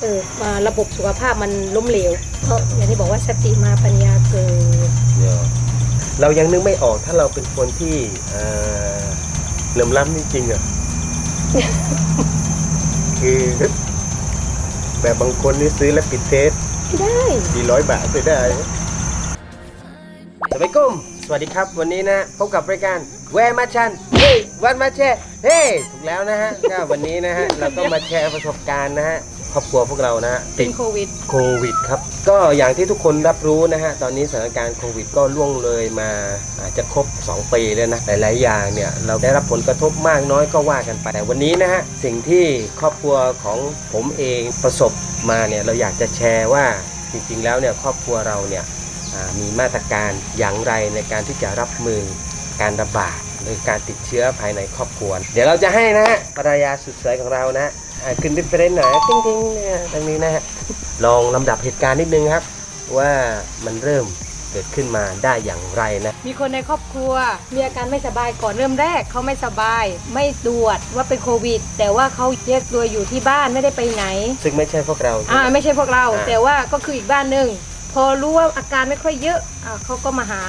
เออมาระบบสุขภาพมันล้มเหลวเพราะอย่างที่บอกว่าสติมาปัญญาเกิดเดี๋ยวเรายังนึกไม่ออกถ้าเราเป็นคนที่เอ่อเหลื่อมล้ำจริงๆอะ คือ แบบบางคนนี่ซื้อแล้วปิดเทสไม่ได้สี่ร้อยบาทไปได้สวัสดีกุ้มสวัสดีครับ วันนี้นะพบกับรายการแวร์มาชันเฮ้ยวันมาแชร์เฮ้ยถูกแล้วนะฮะก็วันนี้นะฮะเราก็มาแชร์ประสบการณ์นะฮะค รอบครัวพวกเรานะฮะเป็ตินดโควิด โควิดครับ ก็อย่างที่ทุกคนรับรู้นะฮะ ตอนนี้สถานการณ์โควิดก็ล่วงเลยมาอาจจะครบ 2 ปีแล้วนะ หลาย ๆ อย่างเนี่ย เราได้รับผลกระทบมากน้อยก็ว่ากันไป แต่วันนี้นะฮะ สิ่งที่ครอบครัวของผมเองประสบมาเนี่ย เราอยากจะแชร์ว่าจริง ๆ แล้วเนี่ยครอบครัวเราเนี่ย อ่ามีมาตรการอย่างไรในการที่จะรับมือการระบาดหรือการติดเชื้อภายในครอบครัว เดี๋ยวเราจะให้นะฮะภรรยาสุดสวยของเรานะฮะ อ่าขึ้นดิฟเฟรนหน่อยติ้งๆเนี่ยตรงนี้นะฮะลองลำดับเหตุการณ์นิดนึงครับ ว่ามันเริ่มเกิดขึ้นมาได้อย่างไรนะ มีคนในครอบครัว มีอาการไม่สบายก่อนเริ่มแรกเขาไม่สบาย ไม่ตรวจว่าเป็นโควิด แต่ว่าเขาแยกตัวอยู่ที่บ้านไม่ได้ไปไหน ซึ่งไม่ใช่พวกเราใช่อ่าไหม ไม่ใช่พวกเรา อ่า แต่ว่าก็คืออีกบ้านหนึ่งพอรู้ว่าอาการไม่ค่อยเยอะอ่าเขาก็มาหา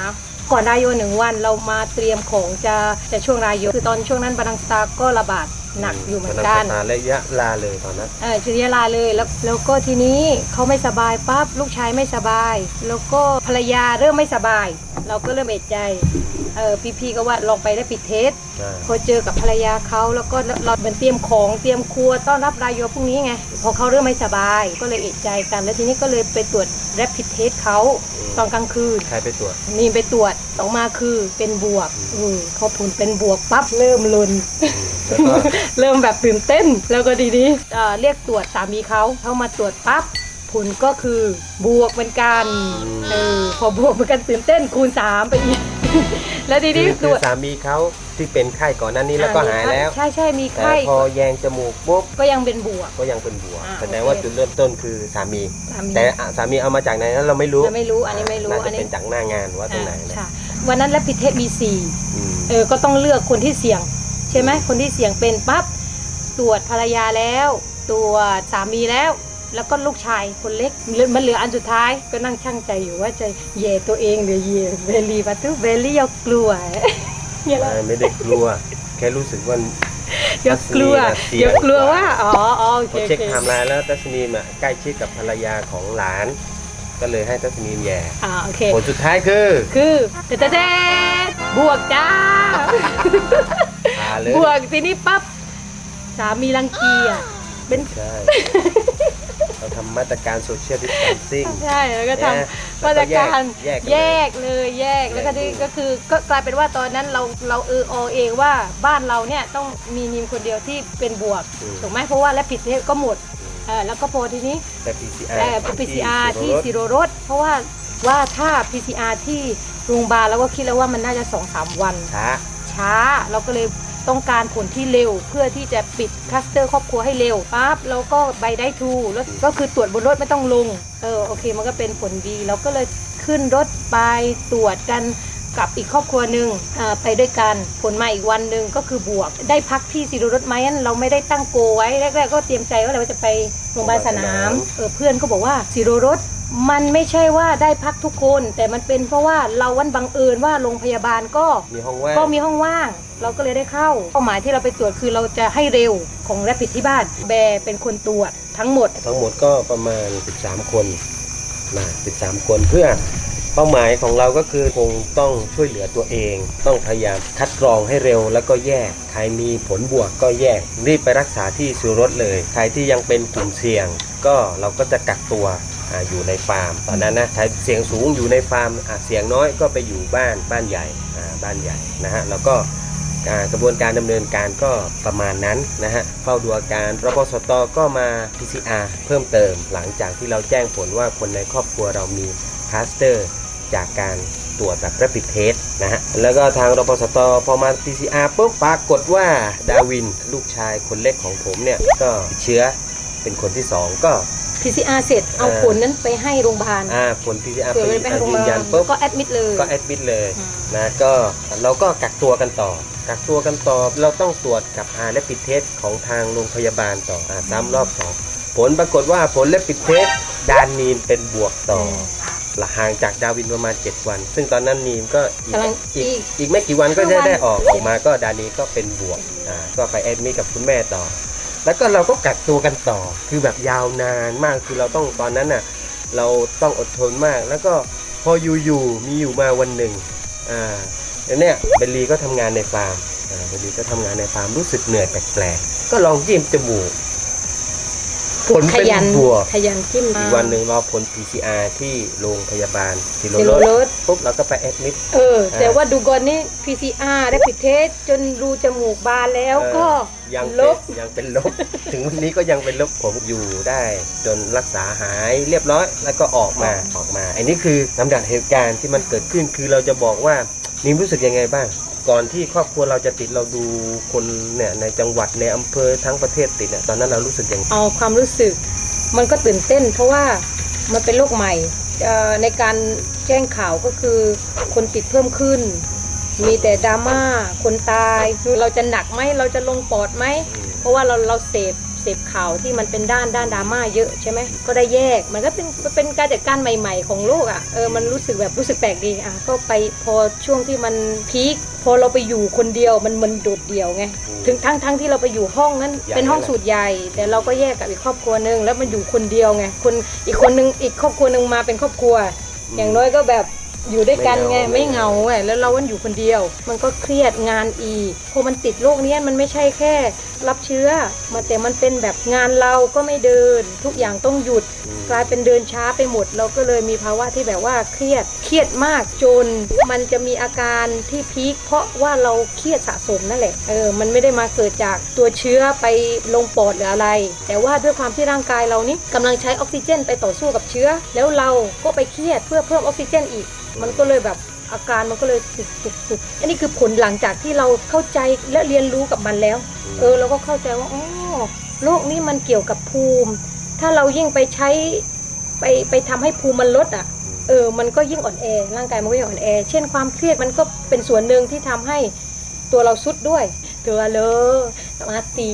ก่อนรายโยหนึ่งวันเรามาเตรียมของจะจะช่วงรายโยคือตอนช่วงนั้นบารังสตาก็ระบาด หนักอยู่เหมือนกันตาระยะลาเลยตอนนั้นเออชุริยาลาเลยแล้วแล้วก็ทีนี้เขาไม่สบายปั๊บลูกชายไม่สบาย แล้วก็ภรรยาเริ่มไม่สบาย เราก็เริ่มเอะใจ เออพี่ๆก็ว่าลองไปได้ปิดเทสอ่าพอเจอกับภรรยาเขาแล้วก็เราเหมือนเตรียมของเตรียมครัวต้อนรับรายโยพรุ่งนี้ไงพอเขาเริ่มไม่สบาย ก็เลยเอะใจกัน แล้วทีนี้ก็เลยไปตรวจแรปพิเทสเขาตอนกลางคืนใครไปตรวจนี่ไปตรวจออกมาคือเป็นบวกอืมพอผลเป็นบวกปั๊บเริ่มลนแล้วก็เริ่มแบบตื่นเต้น แล้วก็ดีนี้เอ่อเรียกตรวจสามีเขาเขามาตรวจปั๊บผลก็คือบวกเหมือนกันเออพอบวกเหมือนกันตื่นเต้นคูณ 3 ไปอีก แล้วดีคืนี้อตคืรอวจสามีเขาที่เป็นไข้ก่อนหน้านี้แล้วก็หายแล้วใช่ใช่มีแต่ไข้พอแยงจมูกปุ๊บก็ยังเป็นบวก ก็ยังเป็นบวกอ่าแสดงว่าโอเค จุดเริ่มต้นคือสามี สามีแต่อะสามีเอามาจากไหนนั้นเราไม่รู้เราไม่รู้อันนี้ไม่รู้น่าอัจะนนี้เป็นจากหน้างานว่าตรงไหนนะใช่วันนั้นแรปพิเทสมีสี่ อืม เออ ก็ต้องเลือกคนที่เสี่ยง ใช่ไหมคนที่เสี่ยงเป็นปั๊บตรวจภรรยาแล้ว ตรวจสามีแล้ว แล้วก็ลูกชายคนเล็กเหลือมันเหลืออันสุดท้ายก็นั่งช่างใจอยู่ว่าจะเย่ตัวเองหรือเย่เบลลี่ปะทุเบลลี่ยกกลัวเนี่ยแหละไม่ไม่ได้กลัว แค่รู้สึกว่ายกกลัวเสี่ยงยกกลัวว่าอ๋ออ๋อโอเคพอโอเช็คเคไทม์ไลน์แล้วทัศนีมอะใกล้ชิดกับภรรยาของหลาน ก็เลยให้ทัศนีมแย่อ่าโอเคผลสุดท้ายคือ คือเตเตเตบวกจ้าพาเลยบวกทีนี้ปั๊บสามีรังเกียจเป็นใช่ เราทำมาตรการโซเชียลดิสแทนซิ่ง ใช่แล้วก็ทนะำมาตรการแยกแยกเลยแยกแล้วก็แยก นี่เลยก็คือก็กลายเป็นว่าตอนนั้นเราเราเอออเองว่าบ้านเราเนี่ยต้องมีนิมคนเดียวที่เป็นบวกถูกไหมเพราะว่าและผิดก็หมดเออแล้วก็พอทีนี้ แต่ PCR แต่ PCR ที่สิโรรสเพราะว่าว่าถ้า PCR ที่โรงพยาบาลแล้วก็คิดแล้วว่ามันน่าจะ2-3วัน ช้า ช้าเราก็เลย ต้องการผลที่เร็วเพื่อที่จะปิดคลัสเตอร์ครอบครัวให้เร็วปั๊บแล้วก็ใบได้ทูแล้วก็คือตรวจบนรถไม่ต้องลง เออโอเค มันก็เป็นผลดีเราก็เลยขึ้นรถไปตรวจกันกับอีกครอบครัวหนึ่งอ่าไปด้วยกันผลมาอีกวันหนึ่งก็คือบวก ได้พักที่สิโรรถไหมนั้นเราไม่ได้ตั้งโกไว้แรกๆก็เตรียมใจว่าเราจะไปโรงพยาบาลสนามเออเพื่อนก็บอกว่าสิโรรถ มันไม่ใช่ว่าได้พักทุกคน แต่มันเป็นเพราะว่าเราวันบังเอิญว่าโรงพยาบาลก็มีห้องว่างก็มีห้องว่าง เราก็เลยได้เข้าเป้าหมายที่เราไปตรวจคือเราจะให้เร็วของแรปิดที่บ้าน แบร์เป็นคนตรวจทั้งหมด ทั้งหมดก็ประมาณ 13 คนนะ13 คนเพื่อเป้าหมายของเราก็คือคงต้องช่วยเหลือตัวเอง ต้องพยายามคัดกรองให้เร็วแล้วก็แยก ใครมีผลบวกก็แยกรีบไปรักษาที่สุรสเลย ใครที่ยังเป็นกลุ่มเสี่ยง ก็เราก็จะกักตัว อยู่ในฟาร์มตอนนั้นนะใครเสียงสูงอยู่ในฟาร์มเสียงน้อยก็ไปอยู่บ้านบ้านใหญ่บ้านใหญ่นะฮะแล้วก็กระบวนการดำเนินการก็ประมาณนั้นนะฮะเฝ้าดูอาการรปสตก็มา PCR เพิ่มเติม หลังจากที่เราแจ้งผลว่าคนในครอบครัวเรามีคลัสเตอร์จากการตรวจแบบ rapid test นะฮะ แล้วก็ทางรปสตพอมา PCR ปุ๊บปรากฏว่าดาวิน ลูกชายคนเล็กของผมเนี่ย ก็เชื้อเป็นคนที่ 2 ก็ PCR เสร็จเอาเออผลนั้นไปให้โรงพยาบาลอ่าผล PCR เผื่อไปไปให้โรงพยืยานบายัลนปุ๊บก็แอดมิดเลยก็แอดมิดเลยอืมนะก็เราก็กักตัวกันต่อ กักตัวกันต่อเราต้องตรวจกับอาและปิดเทสของทางโรงพยาบาลต่ออาซ้ำรอบสองผผลปรากฏว่าผลและปิดเทสดานนีนเป็นบวกต่อละห่างจากดาวินประมาณ 7 วัน ซึ่งตอนนั้นนีนก็อีกกำลังอีกอีกอีกไม่กี่วันก็ห้าจะวันได้ออกออกมาก็ดานีนก็เป็นบวกอ่าก็ไปแอดมิทกับคุณแม่ต่อ แล้วก็เราก็กักตัวกันต่อคือแบบยาวนานมากคือเราต้องตอนนั้นน่ะเราต้องอดทนมาก แล้วก็พออยู่ๆมีอยู่มาวันหนึ่งอ่าแล้วเนี่ยเบลลีก็ทำงานในฟาร์มเบลลีก็ทำงานในฟาร์มรู้สึกเหนื่อยแปลกๆก็ลองจิ้มจมูก ผลขเป็นยันบวกขยันจิ้ม อีกวันหนึ่งรอผล PCR ที่โรงพยาบาลซิโรซิโรรรสส ปุ๊บเราก็ไปแอดมิด เอออ่าแต่ว่าดูก่อนนี่ PCR ได้ปิดเทสจนรูจมูกบานแล้วก็ยังลเป็นบยังเป็นลบ ถึงวันนี้ก็ยังเป็นลบผมอยู่ได้ จนรักษาหายเรียบร้อย แล้วก็ออกมาออกมา อันนี้คือลำดับเหตุการณ์ที่มันเกิดขึ้นคือเราจะบอกว่านิมรู้สึกยังไงบ้าง ก่อนที่ครอบครัวเราจะติดเราดูคนเนี่ยในจังหวัดในอำเภอทั้งประเทศติดเนี่ยตอนนั้นเรารู้สึกยังไงเอาความรู้สึกมันก็ตื่นเต้น เพราะว่ามันเป็นโรคใหม่เอ่อในการแจ้งข่าวก็คือคนติดเพิ่มขึ้น มีแต่ดราม่าคนตายคือเราจะหนักไหมเราจะลงปอดไหม เพราะว่าเราเราเสพ เสพข่าวที่มันเป็นด้านด้านดราม่าเยอะใช่ไหมก็ได้แยก มันก็เป็นเป็นการจัดการใหม่ ๆ ของโลกอะเออมันรู้สึกแบบรู้สึกแปลกดีอะก็ไปพอช่วงที่มันพีคพอเราไปอยู่คนเดียวมันมันโดดเดี่ยวไงอืมถึงทั้งทั้งที่เราไปอยู่ห้องนั้นใหญ่เป็นห้องเลยสูตรใหญ่ แต่เราก็แยกกับอีกครอบครัวหนึ่งแล้วมันอยู่คนเดียวไงคนอีกคนนึงอีกครอบครัวหนึ่งมาเป็นครอบครัว อย่างน้อยก็แบบ อยู่ด้วยกันไงไม่ไม่เหเหงางาไงแล้วเราวันอยู่คนเดียว มันก็เครียดงานอีกพอมันติดโรคเนี้ยมันไม่ใช่แค่ รับเชื้อมาแต่มันเป็นแบบงานเราก็ไม่เดิน ทุกอย่างต้องหยุดอืมกลายเป็นเดินช้าไปหมด เราก็เลยมีภาวะที่แบบว่าเครียดเครียดมากจน มันจะมีอาการที่พีคเพราะว่าเราเครียดสะสมนั่นแหละเออมันไม่ได้มาเกิดจากตัวเชื้อไปลงปอดหรืออะไร แต่ว่าด้วยความที่ร่างกายเรานี่กำลังใช้ออกซิเจน ไปต่อสู้กับเชื้อ แล้วเราก็ไปเครียดเพื่อเพิ่มออกซิเจนอีกมันก็เลยแบบอาการมันก็เลยตุกตุกตุกอันนี้คือผลหลังจากที่เราเข้าใจและเรียนรู้กับมันแล้ว เออเราก็เข้าใจว่าอ๋อโรคนี้มันเกี่ยวกับภูมิ ถ้าเรายิ่งไปใช้ไปไปทำให้ภูมิมันลดอะเออมันก็ยิ่งอ่อนแอร่างกายมันก็ยิ่งอ่อนแอ เช่นความเครียดมันก็เป็นส่วนหนึ่งที่ทำให้ตัวเราสุดด้วย ตัวเลยมาตี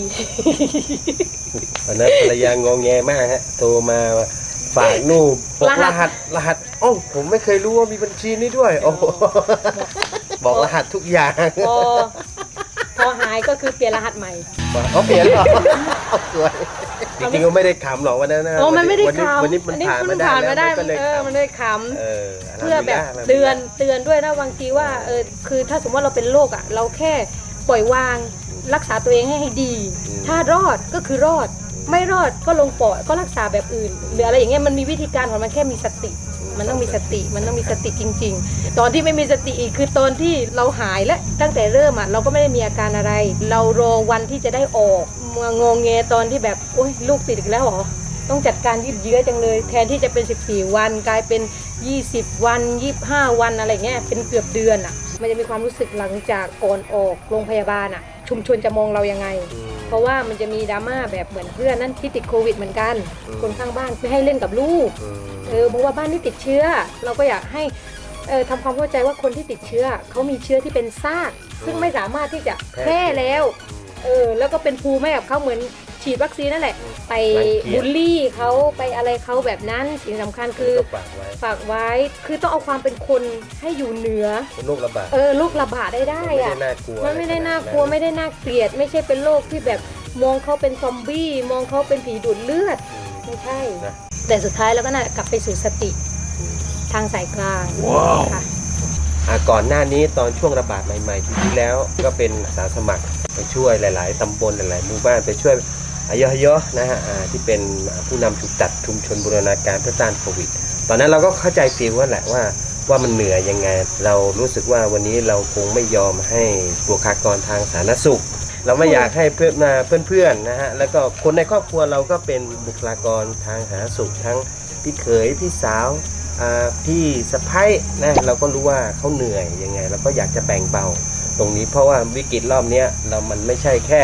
วันนั้นภรรยางงแงมากฮะโทรมาฝากนู่นบอกรรหัหัสสรหัสโอ้าผมไม่เคยรู้ว่ามีบัญชีนี้ด้วย โอ้โหบอกรหัสทุกอย่างพอพอหายก็คือเปลี่ยนรหัสใหม่เขาเปลี่ยนเหรอเอาสวยจริงๆก็ไม่ได้ขำหรอกวันนั้นนะโอ้มันไม่ได้วันนี้ขำวันนี้มันผ่านมาได้ผ่านแล้วมาได้มันก็เลยเออขำมันได้ขำเออเพื่อแบบเตือนเตือนด้วยนะบางทีว่าเออคือถ้าสมมติว่าเราเป็นโรคอะเราแค่ปล่อยวางรักษาตัวเองให้ให้ดี ถ้ารอดก็คือรอด ไม่รอดก็ลงปอดก็รักษาแบบอื่น หรืออะไรอย่างเงี้ยมันมีวิธีการของมันแค่มีสติ มันต้องมีสติมันต้องมีสติจริง ๆ ตอนที่ไม่มีสติอีกคือตอนที่เราหายแล้วตั้งแต่เริ่มอะเราก็ไม่ได้มีอาการอะไร เรารอวันที่จะได้ออกมางงเงตอนที่แบบโอ๊ยลูกติดอีกแล้วเหรอต้องจัดการยืดเยื้อจังเลย แทนที่จะเป็น 14 วันกลายเป็น 20 วัน 25 วันอะไรเงี้ยเป็นเกือบเดือนอะ มันจะมีความรู้สึกหลังจากก่อนออกโรงพยาบาลอะชุมชนจะมองเรายังไงอืมเพราะว่ามันจะมีดราม่าแบบเหมือนเพื่อนนั่นที่ติดโควิดเหมือนกันอืมคนข้างบ้านไม่ให้เล่นกับลูกอืมเออเพราะว่าบ้านนี้ติดเชื้อ เราก็อยากให้เออทำความเข้าใจว่าคนที่ติดเชื้อเขามีเชื้อที่เป็นซาก ซึ่งไม่สามารถที่จะแพร่แล้วเออแล้วก็เป็นภูมิให้กับเขาเหมือน ฉีดวัคซีนนั่นแหละ ไปบูลลี่เขาไปอะไรเขาแบบนั้นสิ่งสำคัญคือก็ฝากไว้ฝากไว้คือต้องเอาความเป็นคนให้อยู่เหนือ โรคระบาดเออโรคระบาดได้ได้ไม่ได้อะน่ากลัวมันไม่ได้น่ากลัวไม่ได้น่าเกลียด ไม่ใช่เป็นโรคที่แบบมองเขาเป็นซอมบี้มองเขาเป็นผีดูดเลือดอืมไม่ใช่ นะ แต่สุดท้ายเราก็น่ากลับไปสู่สติทางสายกลางค่ะ อะก่อนหน้านี้ตอนช่วงระบาดใหม่ๆปีที่แล้วก็เป็นอาสาสมัครไปช่วยหลาย ๆ ตำบลหลาย ๆ หมู่บ้านไปช่วย อายอยๆนะฮะที่เป็นผู้นำชุมจัดชุมชนบูรณาการเพื่อต้านโควิด ตอนนั้นเราก็เข้าใจฟีลว่าแหละว่าว่ามันเหนื่อยยังไง เรารู้สึกว่าวันนี้เราคงไม่ยอมให้บุคลากรทางสาธารณสุข เราไม่อยากให้เพื่อนมาเพื่อนๆนะฮะแล้วก็คนในครอบครัวเราก็เป็นบุคลากรทางสาธารณสุข ทั้งพี่เขยพี่สาวพี่สะพ้ายนะเราก็รู้ว่าเขาเหนื่อยยังไงเราก็อยากจะแบ่งเบาตรงนี้เพราะว่าวิกฤตรอบนี้เรามันไม่ใช่แค่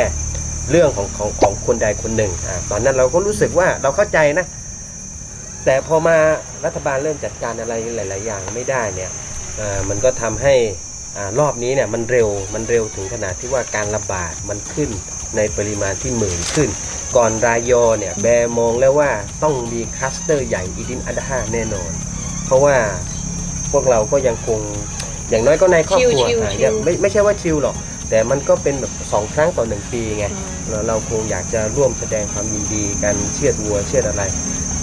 เรื่องของของของคนใดคนหนึ่งอ่าตอนนั้นเราก็รู้สึกว่าเราเข้าใจนะ แต่พอมารัฐบาลเริ่มจัดการอะไรหลาย ๆ อย่างไม่ได้เนี่ยอ่ามันก็ทำให้อ่ารอบนี้เนี่ยมันเร็วมันเร็วถึงขนาดที่ว่าการระบาดมันขึ้นในปริมาณที่หมื่นขึ้น ก่อนรายยอเนี่ยแบร์มองแล้วว่าต้องมีคลัสเตอร์ใหญ่อีดินอัดฮาแน่นอน เพราะว่าพวกเราก็ยังคงอย่างน้อยก็ในครอบครัวชิลๆอะชิลยังไม่ไม่ใช่ว่าชิลหรอก แต่มันก็เป็นแบบสองครั้งต่อหนึ่งปีไงอืมเราเราคงอยากจะร่วมแสดงความยินดีกันเชือดวัวเชือดอะไร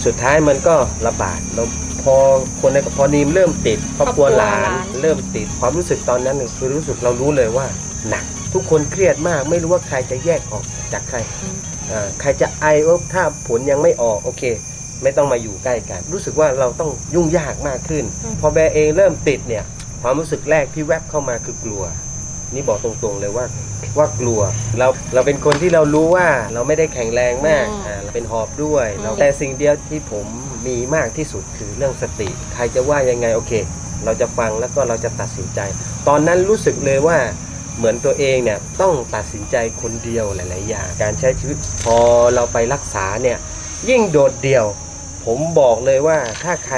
สุดท้ายมันก็ระบาดแล้วพอคนในพอนีมเริ่มติดครอบครัวหลานเริ่มติดความรู้สึกตอนนั้นเนี่ยคือรู้สึกเรารู้เลยว่าหนัก ทุกคนเครียดมากไม่รู้ว่าใครจะแยกออกจากใครอืมอ่าใครจะไอเออถ้าผลยังไม่ออกโอเค ไม่ต้องมาอยู่ใกล้กัน รู้สึกว่าเราต้องยุ่งยากมากขึ้น พอแบร์เองเริ่มติดเนี่ยความรู้สึกแรกที่แวบเข้ามาคือกลัว นี่บอกตรงๆเลยว่าว่ากลัวเราเราเป็นคนที่เรารู้ว่าเราไม่ได้แข็งแรงมากอืมอ่าเราเป็นหอบด้วยอืมเราแต่สิ่งเดียวที่ผมมีมากที่สุดคือเรื่องสติ ใครจะว่ายังไงโอเค เราจะฟังแล้วก็เราจะตัดสินใจ ตอนนั้นรู้สึกเลยว่าเหมือนตัวเองเนี่ยต้องตัดสินใจคนเดียวหลาย ๆ อย่าง การใช้ชีวิตพอเราไปรักษาเนี่ยยิ่งโดดเดี่ยว ผมบอกเลยว่าถ้าใคร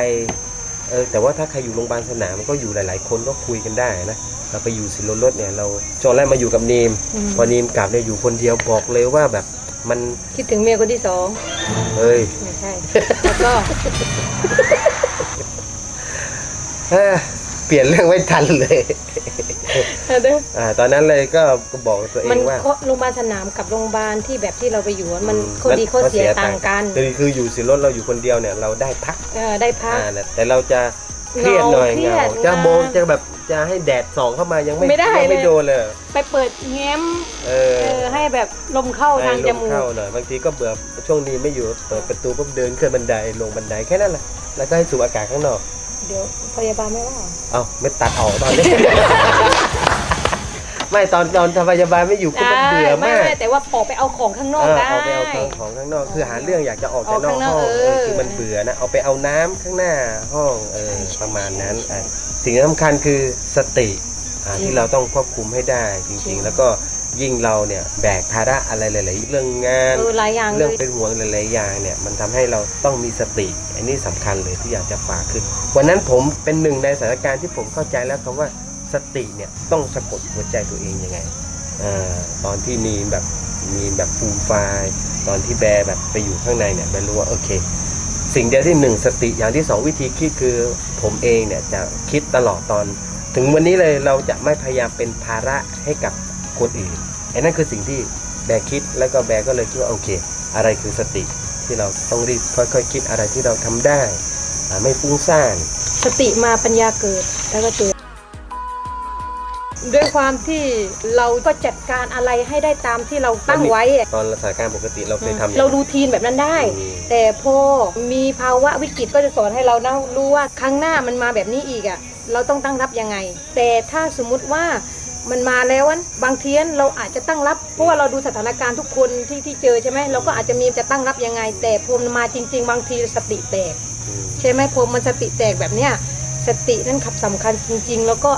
เออแต่ว่าถ้าใครอยู่โรงพยาบาลสนามก็อยู่หลาย ๆ คนก็คุยกันได้นะ เราไปอยู่สิรรถเนี่ยเราช่วงแรกมาอยู่กับนีมอืมพอนีมกลับเนี่ยอยู่คนเดียวบอกเลยว่าแบบมันคิดถึงเมียคนที่สองเอ้ยไม่ใช่แล้วก็เอ้อเปลี่ยนเรื่องไม่ทันเลยอ่าตอนนั้นเลยก็ก็บอกตัวเอมันงว่าโรงพยาบาลสนามกับโรงพยาบาลที่แบบที่เราไปอยู่อะมันอืข้อดีข้อเสียต่างกันคือคืออยู่สิรถเราอยู่คนเดียวเนี่ยเราได้พักเออได้พัก อ่าแต่เราจะเครียดหน่อยเครียเงาดจะนะโมงจะแบบ จะให้แดดส่องเข้ามายังไม่ไม่ได้ยังไม่เลย โดนเลย ไปเปิดแง้มเอเอออให้แบบลมเข้าทางให้จลมมูก เข้าหน่อยบางทีก็เบื่อช่วงนี้ไม่อยู่เปิดประตูปุ๊บเดินขึ้นบันไดลงบันไดแค่นั้นแหละแล้วก็ให้สูดอากาศข้างนอก เดี๋ยวพยาบาลไม่ว่า เอ้าไม่ตัดออกตอนนี้ ไม่ตอนตอนพยาบาลไม่อยู่ก็มันเบื่อไม่มากไม่แต่ว่าออกไปเอาของข้างนอกเออได้เอาไปเอาของของข้างนอก คือหาเรื่องอยากจะออกจากนอกออกข้างนห้อกองเออ เออคือมันเบื่อนะเอาไปเอาน้ำข้างหน้าห้องเออประมาณนั้นอะสิ่งที่สำคัญคือสติอะที่เราต้องควบคุมให้ได้จริงๆ แล้วก็ยิ่งเราเนี่ยแบกภาระอะไรหลายๆเรื่องงาน เออหลายอย่างเลเรื่องย เป็นห่วงหลายๆอย่างเนี่ยมันทำให้เราต้องมีสติ อันนี้สำคัญเลยที่อยากจะฝากคือวันนั้นผมเป็นหนึ่งในสถานการณ์ที่ผมเข้าใจแล้วคำว่า สติเนี่ยต้องสะกดหัวใจตัวเองยังไงอตอนที่นีแบบมีแบบฟูมไฟตอนที่แบแบบไปอยู่ข้างในเนี่ยแบร์รู้ว่าโอเค สิ่งเดียวที่หนึ่งสติอย่างที่สองวิธีคิดคือผมเองเนี่ยจะคิดตลอดตอน ถึงวันนี้เลยเราจะไม่พยายามเป็นภาระให้กับคนอื่นไอ้นั่นคือสิ่งที่แบคิดแล้วก็แบก็เลยคิดว่าโอเค อะไรคือสติที่เราต้องรีบค่อยๆคคิดอะไรที่เราทำได้ไม่ฟุ้งซ่านสติมาปัญญาเกิดแล้วก็เกิด ด้วยความที่เราก็จัดการอะไรให้ได้ตามที่เราตั้งไว้อะตอนสถานการณ์ปกติเราเคยทำเรารูทีนแบบนั้นได้ อืม แต่พอมีภาวะวิกฤตก็จะสอนให้เรานะรู้ว่าครั้งหน้ามันมาแบบนี้อีกอะ่ะ เราต้องตั้งรับยังไง แต่ถ้าสมมุติว่ามันมาแล้วอะบางทีเราอาจจะตั้งรับ เพราะว่าเราดูสถานการณ์ทุกคนที่ที่เจอใช่ไหมเราก็อาจจะมีจะตั้งรับยังไง แต่พอมันมาจริง ๆ บางทีสติแตก อืม ใช่ไหมพอมันสติแตกแบบเนี้ย สตินั่นขับสำคัญจริง ๆ แล้วก็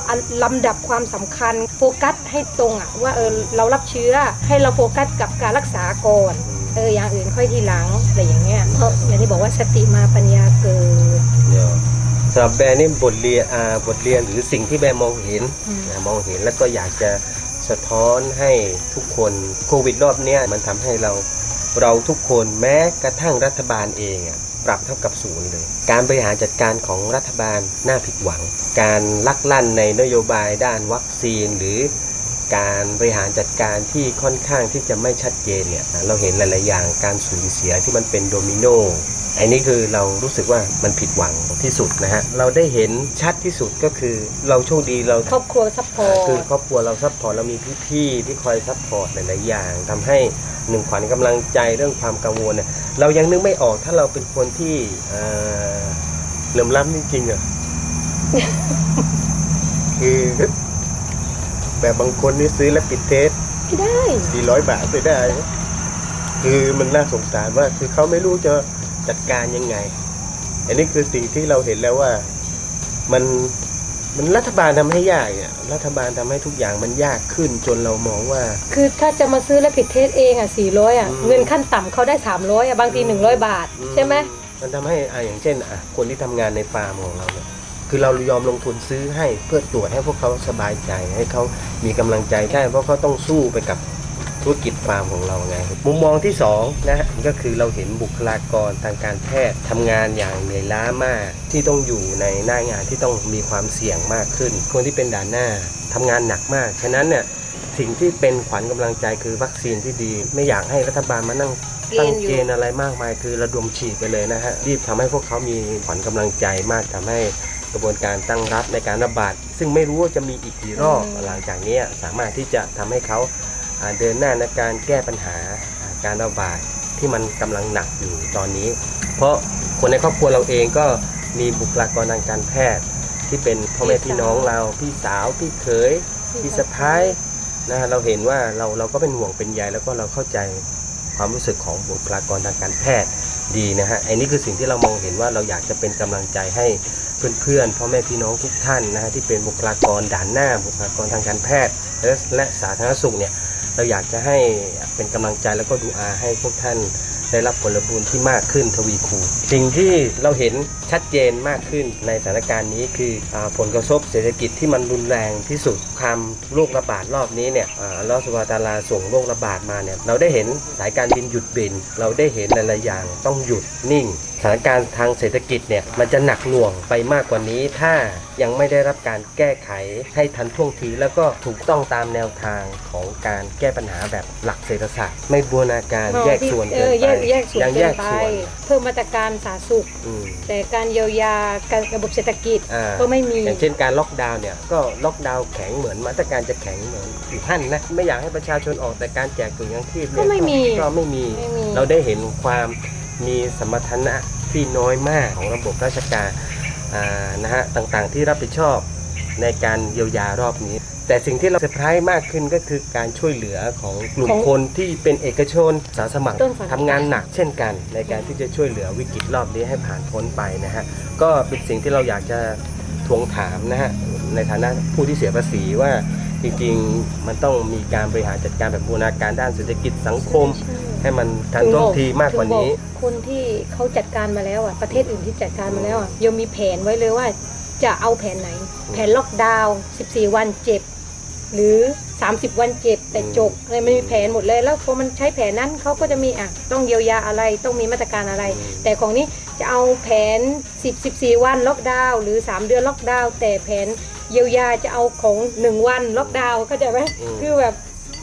ลำดับความสำคัญโฟกัสให้ตรงอะว่าเออเรารับเชื้อให้เราโฟกัสกับการรักษาก่อนเอออย่างอื่นค่อยทีหลังอะไรอย่างเงี้ยเพราะอย่างที่บอกว่าสติมาปัญญาเกิดเดี๋ยวสำหรับแบร์นี่บทเรียนอาบทเรียนหรือสิ่งที่แบร์มองเห็นอมมองเห็นแล้วก็อยากจะสะท้อนให้ทุกคนโควิดรอบเนี้ยมันทำให้เราเราทุกคนแม้กระทั่งรัฐบาลเองอะ ปรับเท่ากับศูนย์เลย การบริหารจัดการของรัฐบาลน่าผิดหวัง การลักลั่นในนโยบายด้านวัคซีน หรือการบริหารจัดการที่ค่อนข้างที่จะไม่ชัดเจนเนี่ยเราเห็นหลาย ๆ อย่างการสูญเสียที่มันเป็นโดมิโน อันนี้คือเรารู้สึกว่ามันผิดหวังที่สุดนะฮะ เราได้เห็นชัดที่สุดก็คือเราโชคดีเราครอบครัวซัพพอร์คือตครอบครัวเราซัพพอร์ตเรามีพี่ๆที่คอยซัพพอร์ตหลายๆอย่างทำให้หนึ่งขวัญกำลังใจเรื่องความกังวลเนี่ยเรายังนึกไม่ออกถ้าเราเป็นคนที่เอ่อเหลื่อมล้ำจริงๆอะคือแบบบางคนนี่ซื้อแล้วปิดเทสไม่ได้สี่ร้อยบาทไปได้ คือมันน่าสงสารว่าคือเขาไม่รู้จะ จัดการยังไง อันนี้คือสิ่งที่เราเห็นแล้วว่ามันมันรัฐบาลทำให้ยากอะรัฐบาลทำให้ทุกอย่างมันยากขึ้นจนเรามองว่า คือถ้าจะมาซื้อและผิดเทสเองอะสี่ร้อยอะอืมเงินขั้นต่ำเขาได้สามร้อยอะบางทีหนึ่งร้อยบาท ใช่ไหมมันทำให้อะอย่างเช่นอะคนที่ทำงานในฟาร์มของเราเนี่ยคือเรายอมลงทุนซื้อให้เพื่อตรวจให้พวกเขาสบายใจให้เขามีกำลังใจใช่เพราะเขาต้องสู้ไปกับ ธุรกิจฟาร์มของเราไงมุมมองที่สองนะฮะก็คือเราเห็นบุคลากรทางการแพทย์ทำงานอย่างเหนื่อยล้ามาก ที่ต้องอยู่ในหน้างานที่ต้องมีความเสี่ยงมากขึ้น คนที่เป็นด่านหน้าทำงานหนักมาก ฉะนั้นเนี่ยสิ่งที่เป็นขวัญกำลังใจคือวัคซีนที่ดี ไม่อยากให้รัฐบาลมานั่งเกตั้ณงฑ์อยู่เกณฑ์อะไรมากมายคือระดมฉีดไปเลยนะฮะรีบทำให้พวกเขามีขวัญกำลังใจมากทำให้กระบวนการตั้งรับในการระบาด ซึ่งไม่รู้ว่าจะมีอีกกี่รอบหลังจากเนี้ยสามารถที่จะทำให้เขาอ่า เดินหน้าในการแก้ปัญหาการระบาดที่มันกำลังหนักอยู่ตอนนี้ เพราะคนในครอบครัวเราเองก็มีบุคลากรทางการแพทย์ ที่เป็นพ่อแม่พี่น้องเราพี่สาวพี่เขยพี่สะพ้ายนะฮะเราเห็นว่าเราเราก็เป็นห่วงเป็นใยแล้วก็เราเข้าใจความรู้สึกของบุคลากรทางการแพทย์ดีนะฮะไอ้นี่คือสิ่งที่เรามองเห็นว่าเราอยากจะเป็นกำลังใจให้เพื่อนๆพ่อแม่พี่น้องทุกท่านนะฮะที่เป็นบุคลากรด่านหน้า บุคลากรทางการแพทย์และและสาธารณสุขเนี่ย เราอยากจะให้เป็นกำลังใจแล้วก็ดูอาให้พวกท่านได้รับผลบุญที่มากขึ้นทวีคูณสิ่งที่เราเห็นชัดเจนมากขึ้นในสถานการณ์นี้คืออผลกระทบเศรษฐกิจที่มันรุนแรงที่สุดความโรคระบาดรอบนี้เนี่ยอลอสุบฮาตาลาส่งโรคระบาดมาเนี่ยเราได้เห็นสายการบินหยุดบิน เราได้เห็นหลายๆอย่างต้องหยุดนิ่ง ถานการณ์ทางเศรษฐกิจเนี่ยมันจะหนักหน่วงไปมากกว่านี้ ถ้ายังไม่ได้รับการแก้ไขให้ทันท่วงที แล้วก็ถูกต้องตามแนวทางของการแก้ปัญหาแบบหลักเศรษฐศาสตร์ ไม่บูรณาการแยกส่วนเอเกินอไปแยกแยกส่วนยังเกิแยนกไปส่วนเพิ่มมาตรการสาธารณสุขอืมแต่การเยียวยาการระบบเศรษฐกิจอ่าก็ไม่มีอย่างเช่นการล็อกดาวน์เนี่ยก็ล็อกดาวน์แข็งเหมือนมาตรการจะแข็งเหมือนอยู่ท่านนะไม่อยากให้ประชาชนออกแต่การแจกถุงยางชีพเนี่ยก็ไม่มีก็ไม่มีไม่มีเราได้เห็นความ มีสมรรถนะที่น้อยมากของระบบราชการนะฮะต่างๆ ที่รับผิดชอบในการเยียวยารอบนี้ แต่สิ่งที่เราเซอร์ไพรส์มากขึ้นก็คือการช่วยเหลือของกลุ่มคนที่เป็นเอกชนสาสมัครต้นสังกัดทำงานหนักเช่นกัน ในการที่จะช่วยเหลือวิกฤตรอบนี้ให้ผ่านพ้นไปนะฮะก็เป็นสิ่งที่เราอยากจะทวงถามนะฮะในฐานะผู้ที่เสียภาษีว่า จริงๆ มันต้องมีการบริหารจัดการแบบบูรณาการด้านเศรษฐกิจสังคม ให้มันทันท่วงทีมากกว่านี้ถึงบอกคนที่เขาจัดการมาแล้วอะประเทศอื่นที่จัดการมาแล้วอะยังมีแผนไว้เลยว่าจะเอาแผนไหน แผนล็อกดาวน์14 วันเจ็บ หรือ 30 วันเจ็บแต่จบอะไรมันมีแผนหมดเลย แล้วพอมันใช้แผนนั้นเขาก็จะมีอะต้องเยียวยาอะไรต้องมีมาตรการอะไรอืมแต่ของนี้จะเอาแผน 10 14 วันล็อกดาวน์หรือ 3 เดือนล็อกดาวน์แต่แผน เยียวยาจะเอาของ1วันล็อกดาวน์เข้าใจไหมอืมคือแบบ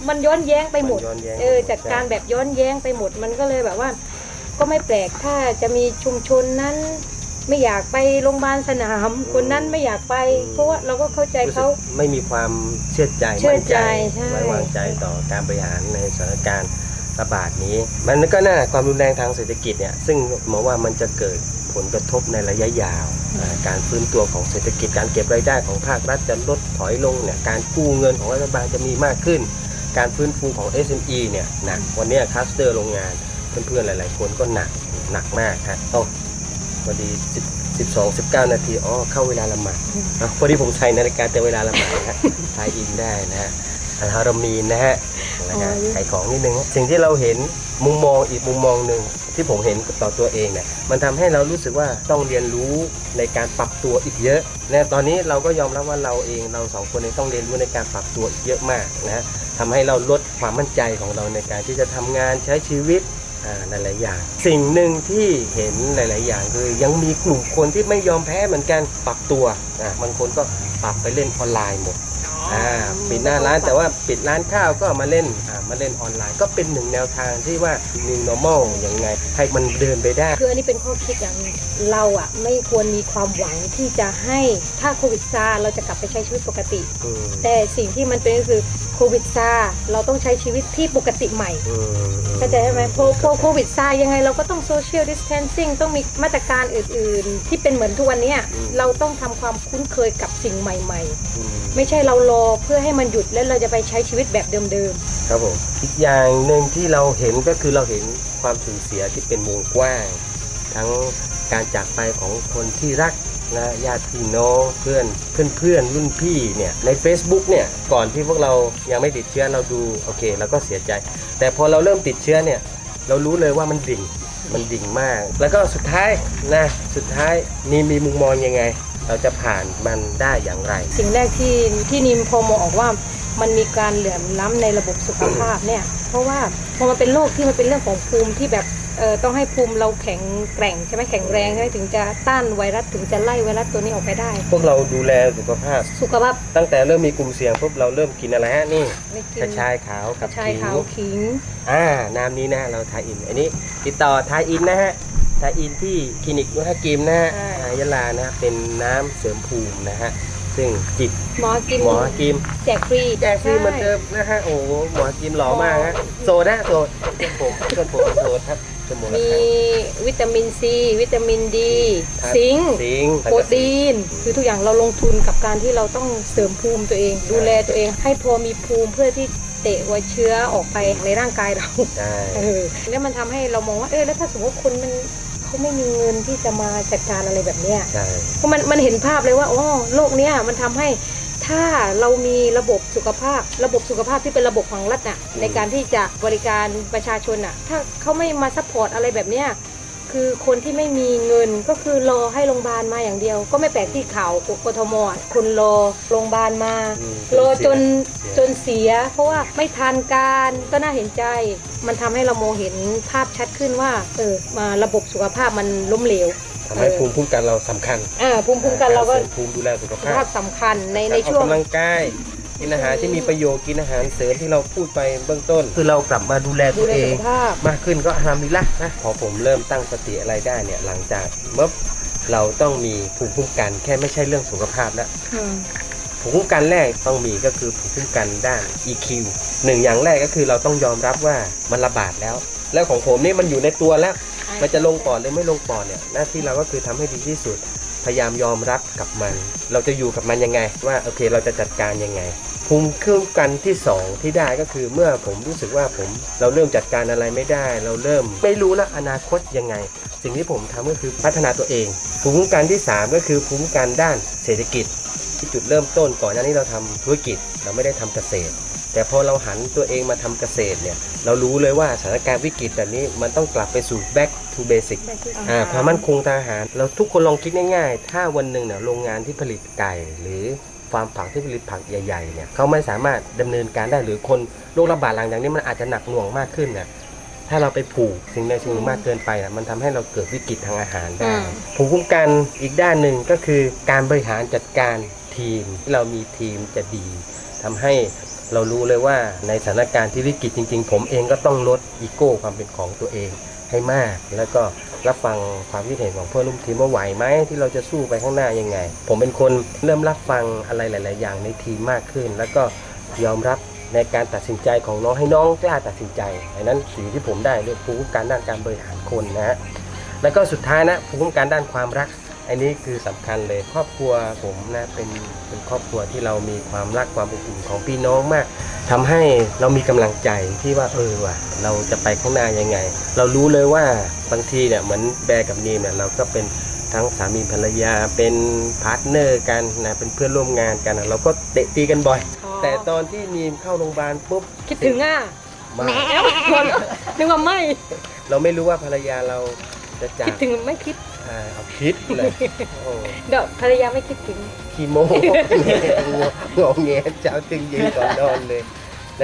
มันย้อนแย้งไปหมดนย้อนแย้งเออจัดการแบบย้อนแย้งไปหมดมันก็เลยแบบว่า ก็ไม่แปลกถ้าจะมีชุมชนนั้น ไม่อยากไปโรงพยาบาลสนาม คนนั้นไม่อยากไปเพราะว่าเราก็เข้าใจรู้สึเขากไม่มีความเชื่อใจเชื่อมั่นใจใจใช่ ไว้วางใจต่อการบริหารในสถานการณ์ระบาดนี้ มันก็น่าความรุนแรงทางเศรษฐกิจเนี่ยซึ่งหมอว่ามันจะเกิด ผลกระทบในระยะยาว การฟื้นตัวของเศรษฐกิจการเก็บรายได้ของภาครัฐจะลดถอยลงเนี่ยการกู้เงินของรัฐบาลจะมีมากขึ้น การฟื้นฟูของ SME เนี่ยหนักวันนี้คลัสเตอร์โรงงานเพื่อนๆหลาย ๆ คนก็หนักหนักมากฮะโอ้พอดี10 12 19 นาทีอ๋อเข้าเวลาละหมาดพอดีผมใช้นาฬิกาแต่เวลาละหมาดนะฮะทายอินได้นะฮะ อัลฮารามีนนะฮะนะฮะอ๋อขายของนิดนึงฮะสิ่งที่เราเห็นมุมมองอีกมุมมองหนึ่งที่ผมเห็นต่อตัวเองเนี่ยมันทำให้เรารู้สึกว่าต้องเรียนรู้ในการปรับตัวอีกเยอะนะตอนนี้เราก็ยอมรับว่าเราเองเราสองคนเองต้องเรียนรู้ในการปรับตัวอีกเยอะมากนะฮะทำให้เราลดความมั่นใจของเราในการที่จะทำงานใช้ชีวิตอ่าหลายๆอย่าง สิ่งหนึ่งที่เห็นหลาย ๆ อย่างคือยังมีกลุ่มคนที่ไม่ยอมแพ้เหมือนกันปรับตัวอ่าบางคนก็ปรับไปเล่นออนไลน์หมด อ่าปิดหน้าร้านแต่ว่าปิดร้านข้าวก็มาเล่นอ่ามาเล่นออนไลน์ ก็เป็นหนึ่งแนวทางที่ว่า new normal ยังไง ให้มันเดินไปได้ คืออันนี้เป็นข้อคิดอย่างหนึงเราอะไม่ควรมีความหวังที่จะให้ถ้าโควิดซาเราจะกลับไปใช้ชีวิตปกติ อืม แต่สิ่งที่มันเป็นก็คือ โควิดซาเราต้องใช้ชีวิตที่ปกติใหม่อืมอืมเข้าใจใช่ไหมพอพอโควิดซายังไงเราก็ต้องโซเชียลดิส a ทนซิ่งต้องมีมาตรการอื่น ๆ ที่เป็นเหมือนทุกวันเนี้ยเราต้องทำความคุ้นเคยกับสิ่งใหม่อืมๆไม่ใช่เรารอเพื่อให้มันหยุดแล้วเราจะไปใช้ชีวิตแบบเดิมครับผมอีกอย่างหนึ่งที่เราเห็นก็คือเราเห็นความสูญเสียที่เป็นวงกว้าง ทั้งการจากไปของคนที่รัก นะญาติพี่น้องเพื่อนเพื่อนเพื่อนรุ่นพี่เนี่ยใน Facebook เนี่ยก่อนที่พวกเรายังไม่ติดเชื้อเราดูโอเคเราก็เสียใจ แต่พอเราเริ่มติดเชื้อเนี่ยเรารู้เลยว่ามันดิ่งมันดิ่งมาก แล้วก็สุดท้ายนะสุดท้ายมีมีมุมมองยังไง เราจะผ่านมันได้อย่างไร สิ่งแรกที่ที่นิมพอมองออกว่ามันมีการเหลื่อมล้ำในระบบสุขภาพเนี่ยเพราะว่าพอมันเป็นโรคที่มันเป็นเรื่องของภูมิที่แบบ ต้องให้ภูมิเราแข็งแกร่งใช่ไหมแข็งแรงใช่ไหมถึงจะต้านไวรัสถึงจะไล่ไวรัสตัวนี้ออกไปได้ พวกเราดูแลสุขภาพ สุขภาพ ตั้งแต่เริ่มมีกลุ่มเสี่ยงปุ๊บเราเริ่มกินอะไรฮะนี่ไม่กินกระชายขาวกกัระบชายขิงขาวขิง อ่าน้ำนี้นะเราทายอิน อันนี้ ติดต่อทายอินนะฮะทายอินที่คลินิกนุทกิมนะฮะอ่ายะลานะฮะเป็นน้ำเสริมภูมินะฮะซึ่งจิบหมอกินหมอกิม แจกฟรีแจกฟรีเหมือนเดิมนะฮะโอ้โหหมอกิมหล่อมากฮะโซดนะโซดเพื่อนผมเพื่อนผมโซดครับ ชั่วโมงละมีครั้งวิตามินซี วิตามินดีครับซิงค์ซิงค์โปรตีน คือทุกอย่างเราลงทุนกับการที่เราต้องเสริมภูมิตัวเอง ดูแลตัวเองให้พอมีภูมิเพื่อที่เตะไวเชื้อออกไปในร่างกายเรา ใช่เออแล้วมันทำให้เรามองว่าเออแล้วถ้าสมมติคนมันเขาไม่มีเงินที่จะมาจัดการอะไรแบบเนี้ยใช่ เพราะมันมันเห็นภาพเลยว่าอ๋อโลกเนี้ยมันทำให้ ถ้าเรามีระบบสุขภาพ ระบบสุขภาพที่เป็นระบบของรัฐน่ะในการที่จะบริการประชาชนน่ะถ้าเขาไม่มาซัพพอร์ตอะไรแบบเนี้ยคือคนที่ไม่มีเงินก็คือรอให้โรงพยาบาลมาอย่างเดียว ก็ไม่แปลกที่ข่าวกทมอะคนรอโรงพยาบาลมาอืมรอจนเสียจนเสีย เพราะว่าไม่ทันการก็น่าเห็นใจ มันทำให้เรามองเห็นภาพชัดขึ้นว่าเออมาระบบสุขภาพมันล้มเหลว ทำให้ภูมิคุ้มกันเราสำคัญอ่าภูมิคุ้มกันเราก็สมภูมิดูแลสุขสุขภาภาพพสำคัญในในการอช่อวกงกำลังกายกินอาหารที่มีประโยชน์กินอาหารเสริมที่เราพูดไปเบื้องต้น คือเรากลับมาดูแลดูตัวแลเอสุง ขภาพ มากขึ้นก็ทำดีละนะพอผมเริ่มตั้งสติอะไรได้เนี่ยหลังจากเมื่อเราต้องมีภูมิคุ้มกันแค่ไม่ใช่เรื่องสุขภาพแล้วอืมภูมิคุ้มกันแรกต้องมีก็คือภูมิคุ้มกันด้าน EQ หนึ่งอย่างแรกก็คือเราต้องยอมรับว่ามันระบาดแล้ว แล้วของผมนี่มันอยู่ในตัวแล้ว มันจะลงปอดหรือไม่ลงปอดเนี่ยหน้าที่เราก็คือทำให้ดีที่สุด พยายามยอมรับกับมัน เราจะอยู่กับมันยังไง ว่าโอเคเราจะจัดการยังไงภูมิคุ้มกันที่สองที่ได้ก็คือเมื่อผมรู้สึกว่าผมเราเริ่มจัดการอะไรไม่ได้ เราเริ่มไม่รู้ล้วอนาคตยังไง สิ่งที่ผมทำก็คือพัฒนาตัวเองภูมิคุ้มกันที่สามก็คือภูมิคุ้มกันด้านเศรษฐกิจ ที่จุดเริ่มต้นก่อนหน้านี้เราทำธุรกิจ เราไม่ได้ทำเกษตร แต่พอเราหันตัวเองมาทำเกษตรเนี่ยเรารู้เลยว่าสถานการณ์วิกฤตแบบนี้มันต้องกลับไปสู่ back to basic อ่าความมั่นคงทางอาหาร เราทุกคนลองคิดง่ายๆ ถ้าวันหนึ่งเนี่ยโรงงานที่ผลิตไก่หรือฟาร์มผักที่ผลิตผักใหญ่ๆเนี่ยเขาไม่สามารถดำเนินการได้หรือคนโรคระบาดหลังจากนี้มันอาจจะหนักหน่วงมากขึ้นเนี่ยถ้าเราไปผูกสิ่งใดสิ่งหนึ่งมากเกินไปอะมันทำให้เราเกิดวิกฤตทางอาหารได้อืมภูมิคุ้มกันอีกด้านหนึ่งก็คือการบริหารจัดการทีมที่เรามีทีมจะดีทำให้ เรารู้เลยว่าในสถานการณ์ที่วิกฤตจริง ๆ ผมเองก็ต้องลดอีโก้ความเป็นของตัวเองให้มาก แล้วก็รับฟังความคิดเห็นของเพื่อนร่วมทีมว่าไหวไหมที่เราจะสู้ไปข้างหน้ายังไง ผมเป็นคนเริ่มรับฟังอะไรหลาย ๆ อย่างในทีมมากขึ้น แล้วก็ยอมรับในการตัดสินใจของน้องให้น้องกล้าตัดสินใจอันนั้นสิ่งที่ผมได้เรื่องภูมิคุ้มกันด้านการบริหารคนนะฮะแล้วก็สุดท้ายนะภูมิคุ้มกันด้านความรัก อันนี้คือสำคัญเลยครอบครัวผมนะเป็นเป็นครอบครัวที่เรามีความรักความอบอุ่นของพี่น้องมากทำให้เรามีกำลังใจที่ว่าเออว่ะเราจะไปข้างหน้ายังไง เรารู้เลยว่าบางทีเนี่ยเหมือนแบร์กับนีมเนี่ยเราก็เป็นทั้งสามีภรรยาเป็นพาร์ทเนอร์กันนะเป็นเพื่อนร่วมงานกันนะเราก็เตะตีกันบ่อย แต่ตอนที่นีมเข้าโรงพยาบาลปุ๊บคิดถึงอะมานึกว่าไม่ เราไม่รู้ว่าภรรยาเราจะจากคิดถึงไม่คิด อ่าเอาคิดเลยโอ้เดี๋ยวภรรยาไม่คิดถึง ขี้โมงอแงเจ้าตึงยืนก่อนนอนเลย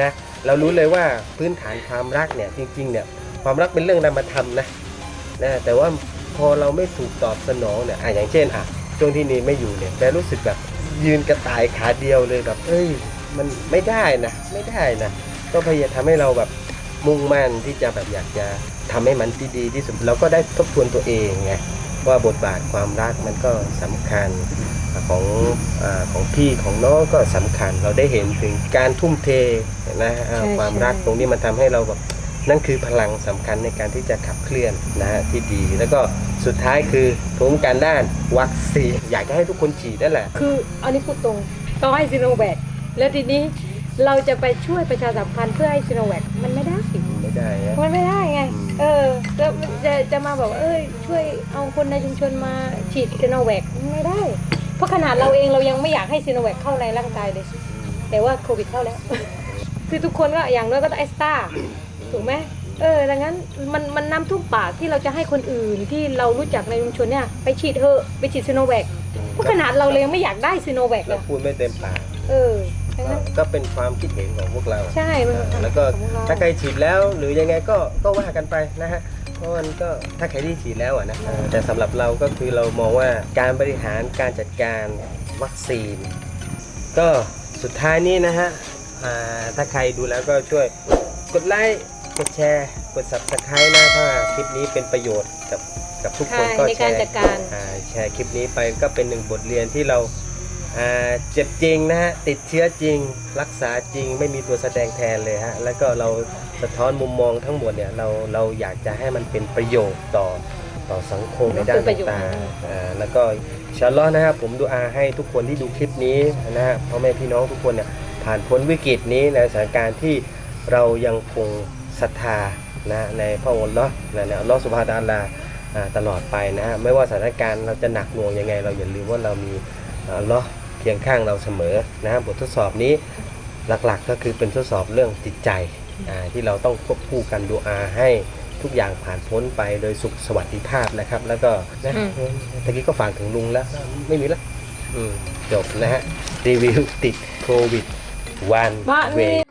นะเรารู้เลยว่าพื้นฐานความรักเนี่ยจริงๆเนี่ยความรักเป็นเรื่องนามธรรมนะนะแต่ว่าพอเราไม่ถูกตอบสนองเนี่ยอะอย่างเช่นอะช่วงที่นีไม่อยู่เนี่ยแต่รู้สึกแบบยืนกระต่ายขาเดียวเลยแบบเอ้ยมันไม่ได้นะไม่ได้นะก็พยายามทำให้เราแบบมุ่งมั่นที่จะแบบอยากจะทำให้มันที่ดีที่สุดเราก็ได้ทบทวนตัวเองไง ว่าบทบาทความรักมันก็สำคัญของอาของพี่ของน้องก็สำคัญ เราได้เห็นถึงการทุ่มเทนะฮะอ่าใช่ความใช่รักตรงนี้มันทำให้เราแบบนั่นคือพลังสำคัญในการที่จะขับเคลื่อนนะฮะที่ดี แล้วก็สุดท้ายคือภูมิคุ้มกันด้านวัคซีนอยากจะให้ทุกคนฉีดนั่นแหละ คืออันนี้พูดตรงต้องให้ซีโนแวคแล้วทีนี้เราจะไปช่วยประชาสัมพันธ์เพื่อให้ซีโนแวคมันไม่ได้ ไม่ได้นะมันไม่ได้ไงอืมเออแล้วจะจะมาบอกว่าเอ้ย ช่วยเอาคนในชุมชนมาฉีดซีโนแวคไม่ได้ เพราะขนาดเราเองเรายังไม่อยากให้ซีโนแวคเข้าในร่างกายเลย แต่ว่าโควิดเข้าแล้ว คือทุกคนก็อย่างน้อยก็ต้องไอสตาถูกไหมเออดังนั้นมันมันน้ำทุ่มปากที่เราจะให้คนอื่นที่เรารู้จักในชุมชนเนี่ยไปฉีดเถอะไปฉีดซีโนแวคเพราะขนาดเราเลยยังไม่อยากได้ซีโนแวคเราอะพูดไม่เต็มปาก เออ ใช่ไหมก็เป็นความคิดเห็นของพวกเราใช่มันอ่าแล้วก็ของเรถ้าใครฉีดแล้วหรือยังไงก็ก็ว่ากันไปนะฮะเพราะมันก็ถ้าใครที่ฉีดแล้วอะนะเออแต่สำหรับเราก็คือเรามองว่าการบริหารการจัดการวัคซีน ก็สุดท้ายนี้นะฮะอ่าถ้าใครดูแล้วก็ช่วยกดไลค์กดแชร์ กด subscribe นะถ้าคลิปนี้เป็นประโยชน์กับกับทุกคนใช่ก็ในแชการร์จัดการ อ่าแชร์คลิปนี้ไปก็เป็นหนึ่งบทเรียนที่เราอ่า เจ็บจริงนะฮะติดเชื้อจริง รักษาจริงไม่มีตัวแสดงแทนเลยฮะแล้วก็เราสะท้อนมุมมองทั้งหมดเนี่ยเราเราอยากจะให้มันเป็นประโยชน์ต่อต่อสังคมในด้านเป็นประโยชน์ต่างๆอ่าแล้วก็อินชาอัลลอฮ์นะครับผมดูอาให้ทุกคนที่ดูคลิปนี้นะฮะพ่อแม่พี่น้องทุกคนเนี่ยผ่านพ้นวิกฤตนี้ในสถานการณ์ที่เรายังคงศรัทธานะในพระองค์อัลลอฮ์นะในอัลลอฮ์สุบฮานะฮูวะตะอาลาอ่าตลอดไปนะฮะไม่ว่าสถานการณ์เราจะหนักหน่วงยังไง เราอย่าลืมว่าเรามีอัลเลาะห์เคียงข้างเราเสมอนะฮะบททดสอบนี้หลักๆก็คือเป็นทดสอบเรื่องจิตใจอ่าที่เราต้องควบคู่กันดูอาให้ทุกอย่างผ่านพ้นไปโดยสุขสวัสดิภาพนะครับ แล้วก็นะอืมตะกี้ก็ฝากถึงลุงแล้วไม่มีละอืมจบนะฮะรีวิวติดโควิดวันวะเวนี่